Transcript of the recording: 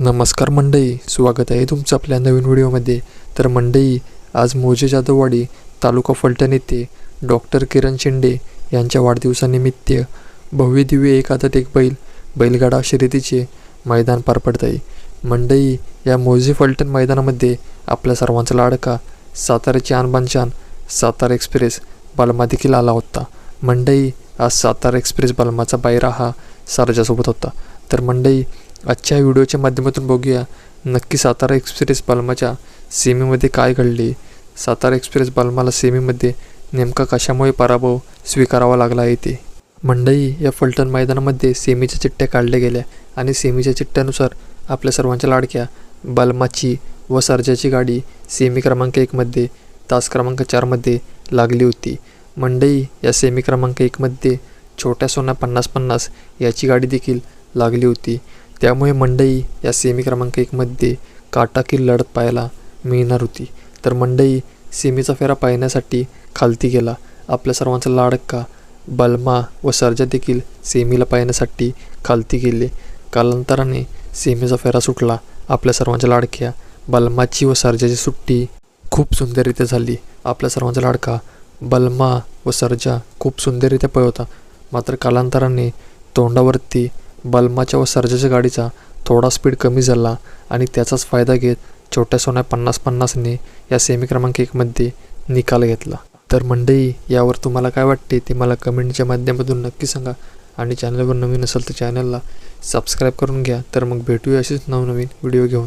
नमस्कार मंडई स्वागत आहे तुमचं आपल्या नवीन व्हिडिओमध्ये. तर मंडई आज मोजे जाधववाडी तालुका फलटण येथे डॉक्टर किरण शिंदे यांच्या वाढदिवसानिमित्त भव्य दिव्य एक एक बैल बैलगाडा शर्यतीचे मैदान पार पडत आहे. मंडई या मोजे फलटण मैदानामध्ये आपल्या सर्वांचा लाडका साताऱ्याची आणबानशान सातारा एक्सप्रेस बलमा देखील आला होता. मंडई आज सातारा एक्सप्रेस बलमाचा बायरा हा सारजासोबत होता. तर मंडई आजच्या व्हिडिओच्या माध्यमातून बघूया. नक्की सातारा एक्सप्रेस बालमाच्या सेमीमध्ये काय घडले? सातारा एक्सप्रेस बालमाला सेमीमध्ये नेमका कशामुळे पराभव स्वीकारावा लागला आहे ते मंडई या फलटण मैदानामध्ये सेमीच्या चिठ्ठ्या काढल्या गेल्या आणि सेमीच्या चिठ्ठ्यानुसार आपल्या सर्वांच्या लाडक्या बलमाची व सर्जाची गाडी सेमी क्रमांक एकमध्ये तास क्रमांक चारमध्ये लागली होती. मंडई या सेमी क्रमांक एकमध्ये छोट्या सोना पन्नास पन्नास याची गाडी देखील लागली होती. त्यामुळे मंडई या सेमी क्रमांक एकमध्ये काटाकी लढत पाहायला मिळणार होती. तर मंडई सेमीचा फेरा पाहण्यासाठी खालती गेला. आपल्या सर्वांचा लाडका बलमा व सर्जा देखील सेमीला पाहण्यासाठी खालती गेले. कालांतराने सेमीचा फेरा सुटला. आपल्या सर्वांच्या लाडक्या बलमाची व सर्जाची सुट्टी खूप सुंदररित्या झाली. आपल्या सर्वांचा लाडका बलमा व सर्जा खूप सुंदररित्या पळवता. मात्र कालांतराने तोंडावरती बलमाच्या व सर्जाच्या गाडीचा थोडा स्पीड कमी झाला आणि त्याचाच फायदा घेत छोट्या सोन्या पन्नास पन्नासने या सेमी क्रमांक एकमध्ये निकाल घेतला. तर मंडई यावर तुम्हाला काय वाटते ते मला कमेंटच्या माध्यमातून नक्की सांगा आणि चॅनलवर नवीन असेल तर चॅनलला सबस्क्राईब करून घ्या. तर मग भेटूया असेच नवनवीन व्हिडिओ घेऊन.